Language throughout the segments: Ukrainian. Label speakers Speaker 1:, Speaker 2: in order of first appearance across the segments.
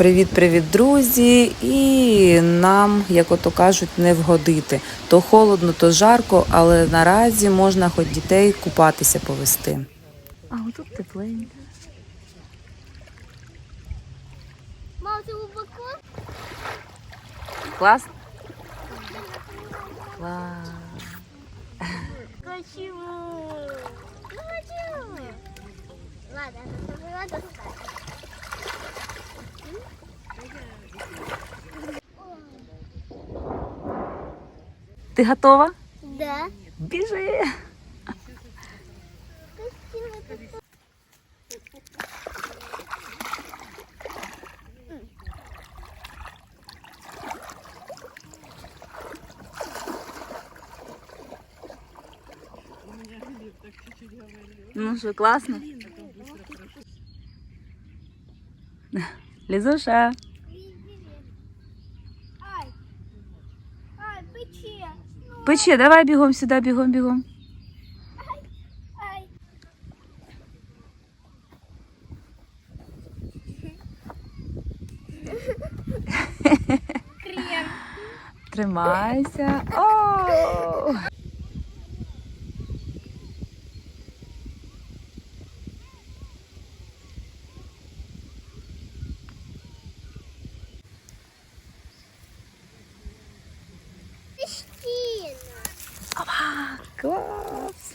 Speaker 1: Привіт-привіт, друзі! І нам, як ото кажуть, не вгодити. То холодно, то жарко, але наразі можна хоч дітей купатися повести. А отут тепленько.
Speaker 2: Мам, ты глубоко?
Speaker 1: Клас? Клас.
Speaker 2: Почему? Ну почему? Ладно,
Speaker 1: Ти готова?
Speaker 2: Да.
Speaker 1: Біжи! Ну що, класно? Лізуша.
Speaker 2: пече. Ну,
Speaker 1: Пече, давай бігом сюди, бігом, бігом.
Speaker 2: ай. Крем.
Speaker 1: Тримайся. О! Клас!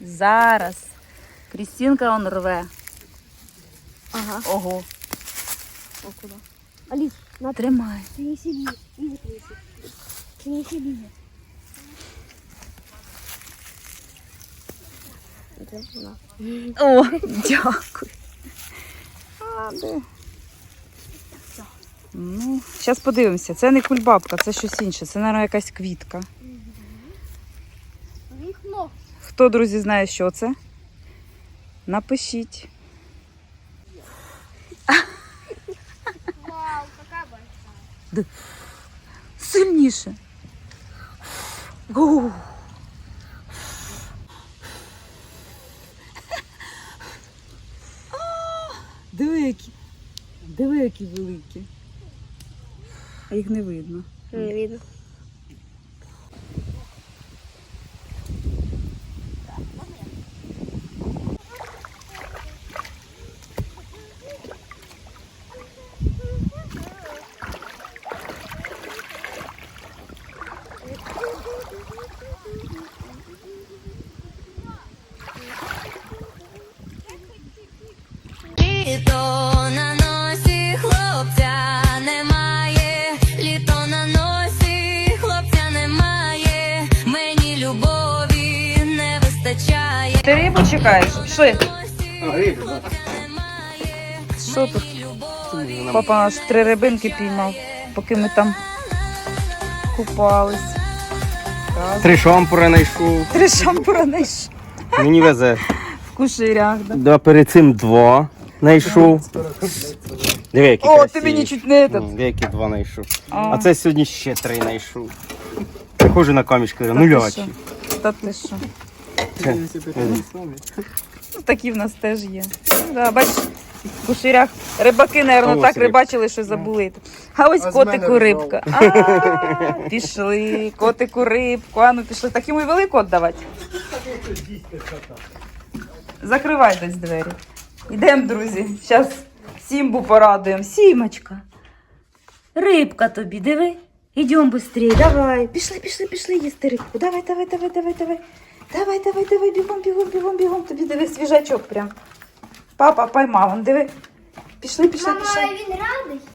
Speaker 1: Зараз. Крістінка он рве.
Speaker 2: Ага.
Speaker 1: Ого.
Speaker 2: А куда? Алис, на,
Speaker 1: Тримай.
Speaker 2: принеси Лизе. Лизе принеси. Принеси. На.
Speaker 1: О, дякую. А, де? Ну, зараз подивимося. Це не кульбабка, це щось інше. Це, мабуть, якась квітка.
Speaker 2: Вікно.
Speaker 1: Хто, друзі, знає, що це? Напишіть.
Speaker 2: Вау, какая большая.
Speaker 1: Сильніше. Гоу. Диви, які. Диви, які великі. А їх не видно.
Speaker 2: Не видно.
Speaker 3: Літо на
Speaker 1: Чекаєш? Пішли. Що тут? Папа аж три рибинки піймав, поки ми там купались. Раз.
Speaker 4: Три шампури знайшов.
Speaker 1: Три шампура знайшов
Speaker 4: Мені везе.
Speaker 1: в куширях. Да.
Speaker 4: Да, перед цим два знайшов. Диви, які
Speaker 1: О, ти
Speaker 4: красиві.
Speaker 1: мені чуть не этот.
Speaker 4: Ну, Диви, які два знайшов.
Speaker 1: А.
Speaker 4: А це сьогодні ще три знайшов. Приходжу на камішки,
Speaker 1: що? Та ти що? Ну, такі в нас теж є. Ну, Да, бач, в куширях рибаки,
Speaker 4: ось
Speaker 1: так рибачили, що забули. А ось котику рибка. А, Пішли, котику рибку. А ну пішли. Так йому і велику віддавати. Закривай десь двері. Йдемо, друзі. Зараз Сімбу порадуємо. Сімочка. Рибка тобі, диви. Ідемо швидше, давай. Пішли, пішли, пішли їсти рибку. Давай, давай, давай, давай, давай. Давай, давай, давай, бігом, бігом, бігом, бігом. Тобі диви свіжачок прям. Папа поймав, он диви. Пішли, пішли,
Speaker 2: Мама,
Speaker 1: пішли.
Speaker 2: він радий?